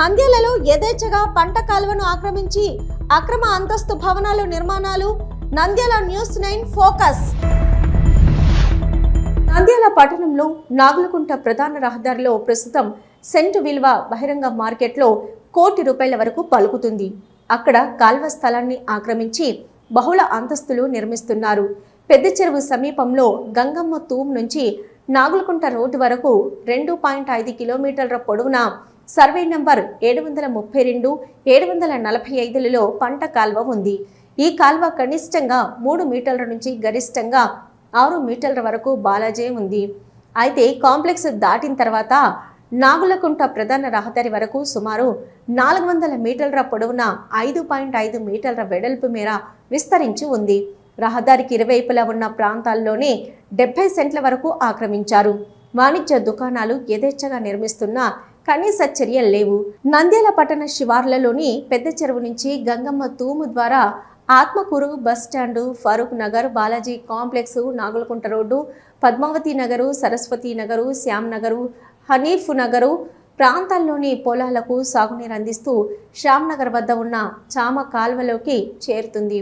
నంద్యాలలో యథేచ్ఛగా పంట కాలువను ఆక్రమించి అక్రమ అంతస్తు భవనాలు నిర్మాణాలు. Nandyal news nine focus. Nandyal పట్టణంలో నాగులకుంట ప్రధాన రహదారిలో ప్రస్తుతం సెంటు విలువ బహిరంగ మార్కెట్లో కోటి రూపాయల వరకు పలుకుతుంది. అక్కడ కాల్వ స్థలాన్ని ఆక్రమించి బహుళ అంతస్తులు నిర్మిస్తున్నారు. పెద్ద చెరువు సమీపంలో గంగమ్మ తూమ్ నుంచి నాగులకుంట రోడ్డు వరకు రెండు పాయింట్ ఐదు కిలోమీటర్ల పొడవున సర్వే నంబర్ ఏడు వందల ముప్పై రెండు ఏడు వందల నలభై ఐదులలో పంట కాల్వ ఉంది. ఈ కాల్వ కనిష్టంగా మూడు మీటర్ల నుంచి గరిష్టంగా ఆరు మీటర్ల వరకు బాలాజీ ఉంది. అయితే కాంప్లెక్స్ దాటిన తర్వాత నాగులకుంట ప్రధాన రహదారి వరకు సుమారు నాలుగు వందల మీటర్ల పొడవున ఐదు పాయింట్ ఐదు మీటర్ల వెడల్పు మేర విస్తరించి ఉంది. రహదారికి ఇరువైపులా ఉన్న ప్రాంతాల్లోనే డెబ్బై సెంట్ల వరకు ఆక్రమించారు. వాణిజ్య దుకాణాలు యథేచ్ఛగా నిర్మిస్తున్న కనీస చర్యలు లేవు. నంద్యాల పట్టణ శివార్లలోని పెద్ద చెరువు నుంచి గంగమ్మ తూము ద్వారా Atmakur bus stand Farooq Nagar Balaji complex Nagulakunta road Padmavati Nagar Saraswati Nagar Shyam Nagar Hanif Nagar ప్రాంతాల్లోని పొలాలకు సాగునీరు అందిస్తూ శ్యామ్ నగర్ వద్ద ఉన్న చామ కాల్వలోకి చేరుతుంది.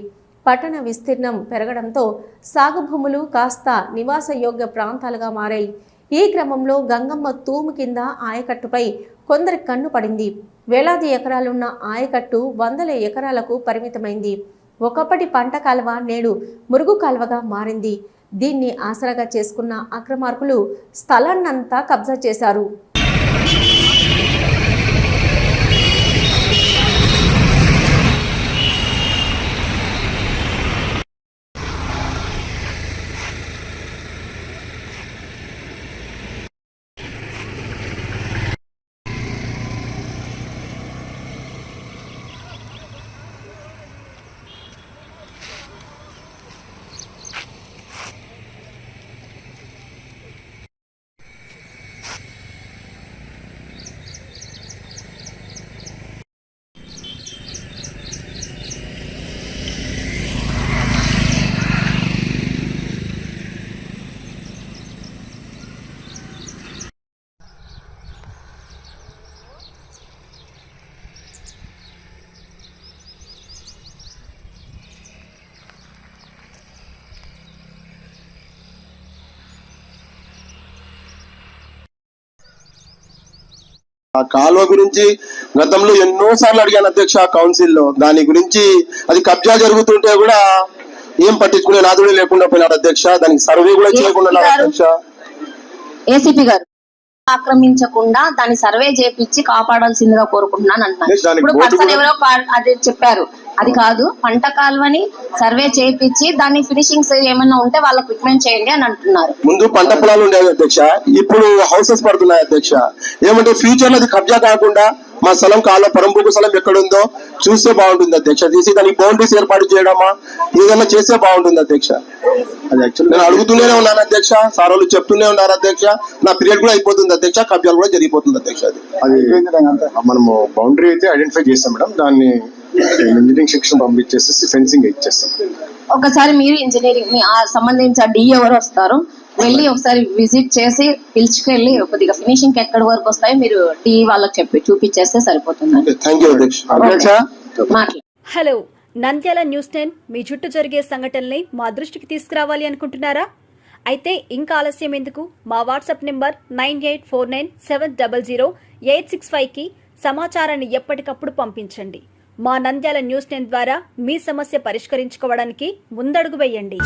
పట్టణ విస్తీర్ణం పెరగడంతో సాగు భూములు కాస్త నివాసయోగ్య ప్రాంతాలుగా మారాయి. ఈ క్రమంలో గంగమ్మ తూము కింద ఆయకట్టుపై కొందరి కన్ను పడింది. వేలాది ఎకరాలున్న ఆయకట్టు వందల ఎకరాలకు పరిమితమైంది. ఒకప్పటి పంట కాలువ నేడు మురుగు కాలువగా మారింది. దీన్ని ఆసరాగా చేసుకున్న అక్రమార్కులు స్థలాన్నంతా కబ్జా చేశారు. ఆ కాలువ గురించి గతంలో ఎన్నో సార్లు అడిగాను అధ్యక్ష కౌన్సిల్లో దాని గురించి అది కబ్జా జరుగుతుంటే కూడా ఏం పట్టించుకునే నాదుడే లేకుండా పోయినాడు అధ్యక్ష. దానికి సర్వే కూడా చేయకుండా అధ్యక్ష. ఏసీపీ గారు ఆక్రమించకుండా దాన్ని సర్వే చేపించి కాపాడాల్సిందిగా కోరుకుంటున్నాను దానికి ఇప్పుడు పర్సన్ ఎవరో అది చెప్పారు. అది కాదు పంట కాలువని సర్వే చేయించి దాన్ని ఫినిషింగ్స్ ఏమైనా ఉంటే వాళ్ళకి ఎక్విప్మెంట్ చేయండి అని అంటున్నారు. ముందు పంట పొలాలు ఉండేవి అధ్యక్ష ఇప్పుడు హౌసెస్ పడుతున్నాయి అధ్యక్ష. ఏమంటే ఫ్యూచర్లో అది కబ్జా కాకుండా మా స్థలం కాలం పరంపుకు స్థలం ఎక్కడుందో చూస్తే బాగుంటుంది అధ్యక్ష. తీసి దానికి బౌండరీస్ ఏర్పాటు చేయడమా? ఏదైనా చేస్తే బాగుంటుంది అధ్యక్ష. అది యాక్చువల్ నేను అడుగుతూనే ఉన్నాను అధ్యక్ష. సార్ వాళ్ళు చెప్తూనే ఉన్నారు అధ్యక్ష. నా పీరియడ్ కూడా అయిపోతుంది అధ్యక్ష. కబ్జాలు కూడా జరిగిపోతుంది అధ్యక్ష అది. అది మనము బౌండరీ అయితే ఐడెంటిఫై చేస్తాం మేడం. దాన్ని ఇంజనీరింగ్ సెక్షన్ పంపించేసి ఫెన్సింగ్ ఇచ్చేస్తాం. ఒకసారి మీరు ఇంజనీరింగ్ మీ ఆ సంబంధించిన డి ఎవరు వస్తారు? వెళ్ళి ఒకసారి విజిట్ చేసి పిలుచుకెళ్ళి కొద్దిగా ఫినిషింగ్ ఎక్కడి వరకు వస్తాయో మీరు డి వాళ్ళకి చెప్పి చూపించేస్తే సరిపోతుంది హలో నంద్యాల న్యూస్ టెన్ మీ చుట్టూ జరిగే సంఘటనల్ని మా దృష్టికి తీసుకురావాలి అనుకుంటున్నారా? అయితే ఇంకా ఆలస్యం ఎందుకు? మా WhatsApp number nine eight four nine seven double zero eight six ఫైవ్కి సమాచారాన్ని ఎప్పటికప్పుడు పంపించండి. మా నంద్యాల న్యూస్ టెన్ ద్వారా మీ సమస్య పరిష్కరించుకోవడానికి ముందడుగు వేయండి.